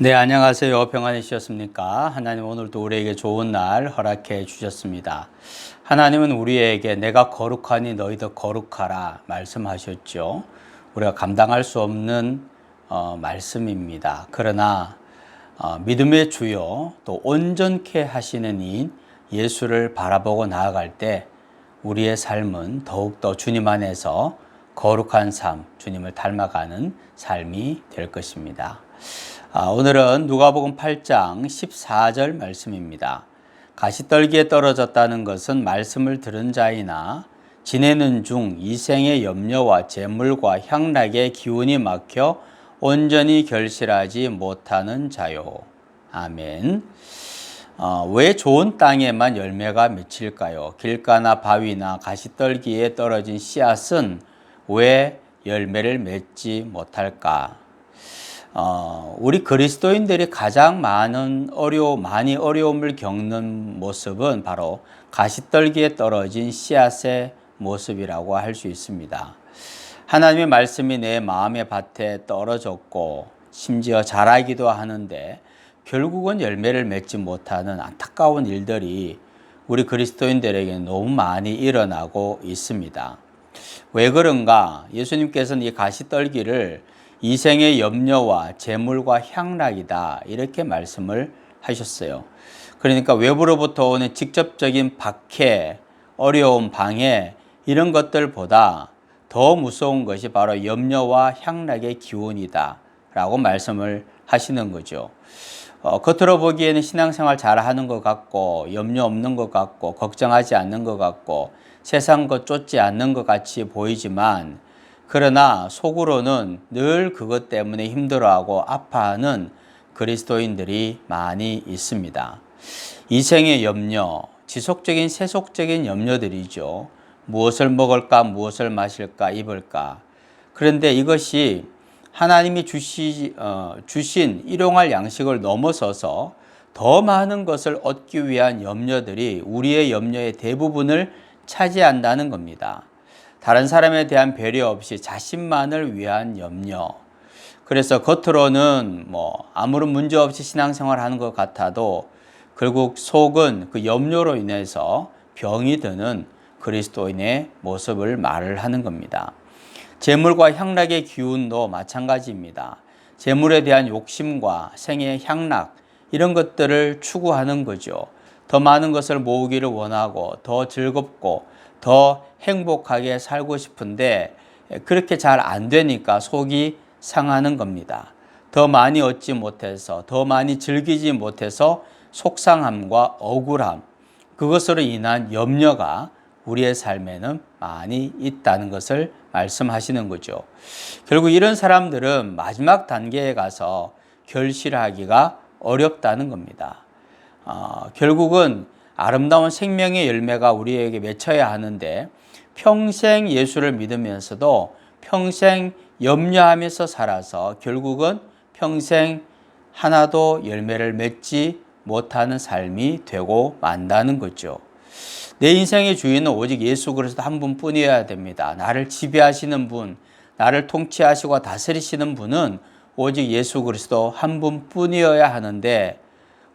네, 안녕하세요. 평안이셨습니까? 하나님 오늘도 우리에게 좋은 날 허락해 주셨습니다. 하나님은 우리에게 내가 거룩하니 너희도 거룩하라 말씀하셨죠. 우리가 감당할 수 없는 어, 말씀입니다. 그러나 어, 믿음의 주요 또 온전케 하시는 이인 예수를 바라보고 나아갈 때 우리의 삶은 더욱더 주님 안에서 거룩한 삶, 주님을 닮아가는 삶이 될 것입니다. 아, 오늘은 누가복음 8장 14절 말씀입니다. 가시떨기에 떨어졌다는 것은 말씀을 들은 자이나 지내는 중 이생의 염려와 재물과 향락의 기운이 막혀 온전히 결실하지 못하는 자요. 아멘. 어, 왜 좋은 땅에만 열매가 맺힐까요? 길가나 바위나 가시떨기에 떨어진 씨앗은 왜 열매를 맺지 못할까? 어, 우리 그리스도인들이 가장 많은 어려 많이 어려움을 겪는 모습은 바로 가시떨기에 떨어진 씨앗의 모습이라고 할 수 있습니다. 하나님의 말씀이 내 마음의 밭에 떨어졌고 심지어 자라기도 하는데 결국은 열매를 맺지 못하는 안타까운 일들이 우리 그리스도인들에게 너무 많이 일어나고 있습니다. 왜 그런가? 예수님께서는 이 가시떨기를 이생의 염려와 재물과 향락이다. 이렇게 말씀을 하셨어요. 그러니까 외부로부터 오는 직접적인 박해, 어려움, 방해, 이런 것들보다 더 무서운 것이 바로 염려와 향락의 기운이다. 라고 말씀을 하시는 거죠. 어, 겉으로 보기에는 신앙생활 잘 하는 것 같고, 염려 없는 것 같고, 걱정하지 않는 것 같고, 세상 것 쫓지 않는 것 같이 보이지만, 그러나 속으로는 늘 그것 때문에 힘들어하고 아파하는 그리스도인들이 많이 있습니다. 이생의 염려, 지속적인 세속적인 염려들이죠. 무엇을 먹을까, 무엇을 마실까, 입을까. 그런데 이것이 하나님이 주시, 어, 주신 일용할 양식을 넘어서서 더 많은 것을 얻기 위한 염려들이 우리의 염려의 대부분을 차지한다는 겁니다. 다른 사람에 대한 배려 없이 자신만을 위한 염려. 그래서 겉으로는 뭐 아무런 문제 없이 신앙생활 하는 것 같아도 결국 속은 그 염려로 인해서 병이 드는 그리스도인의 모습을 말을 하는 겁니다. 재물과 향락의 기운도 마찬가지입니다. 재물에 대한 욕심과 생의 향락 이런 것들을 추구하는 거죠. 더 많은 것을 모으기를 원하고 더 즐겁고 더 행복하게 살고 싶은데 그렇게 잘 안 되니까 속이 상하는 겁니다. 더 많이 얻지 못해서 더 많이 즐기지 못해서 속상함과 억울함 그것으로 인한 염려가 우리의 삶에는 많이 있다는 것을 말씀하시는 거죠. 결국 이런 사람들은 마지막 단계에 가서 결실하기가 어렵다는 겁니다. 어, 결국은 아름다운 생명의 열매가 우리에게 맺혀야 하는데 평생 예수를 믿으면서도 평생 염려하면서 살아서 결국은 평생 하나도 열매를 맺지 못하는 삶이 되고 만다는 거죠. 내 인생의 주인은 오직 예수 그리스도 한 분뿐이어야 됩니다. 나를 지배하시는 분, 나를 통치하시고 다스리시는 분은 오직 예수 그리스도 한 분뿐이어야 하는데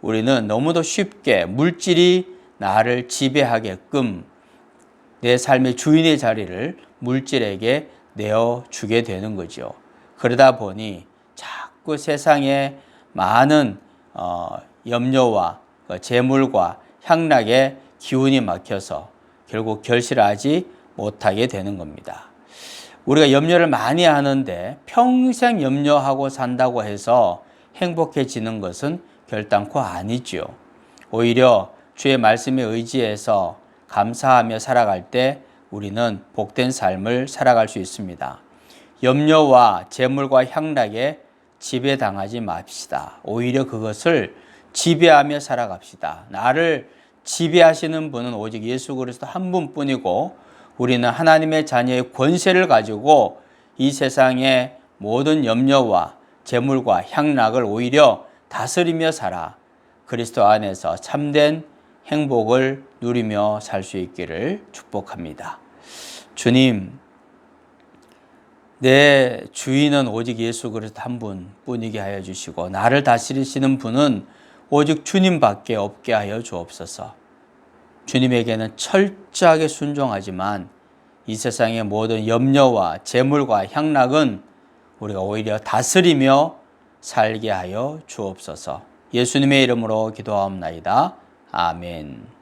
우리는 너무도 쉽게 물질이 나를 지배하게끔 내 삶의 주인의 자리를 물질에게 내어주게 되는 거죠. 그러다 보니 자꾸 세상에 많은 어, 염려와 그 재물과 향락의 기운이 막혀서 결국 결실하지 못하게 되는 겁니다. 우리가 염려를 많이 하는데 평생 염려하고 산다고 해서 행복해지는 것은 결단코 아니죠. 오히려 주의 말씀에 의지해서 감사하며 살아갈 때 우리는 복된 삶을 살아갈 수 있습니다. 염려와 재물과 향락에 지배당하지 맙시다. 오히려 그것을 지배하며 살아갑시다. 나를 지배하시는 분은 오직 예수 그리스도 한 분뿐이고 우리는 하나님의 자녀의 권세를 가지고 이 세상의 모든 염려와 재물과 향락을 오히려 다스리며 살아 그리스도 안에서 참된 행복을 누리며 살 수 있기를 축복합니다. 주님, 내 주인은 오직 예수 그리스도 한 분뿐이게 하여 주시고 나를 다스리시는 분은 오직 주님밖에 없게 하여 주옵소서. 주님에게는 철저하게 순종하지만 이 세상의 모든 염려와 재물과 향락은 우리가 오히려 다스리며 살게 하여 주옵소서. 예수님의 이름으로 기도하옵나이다. 아멘.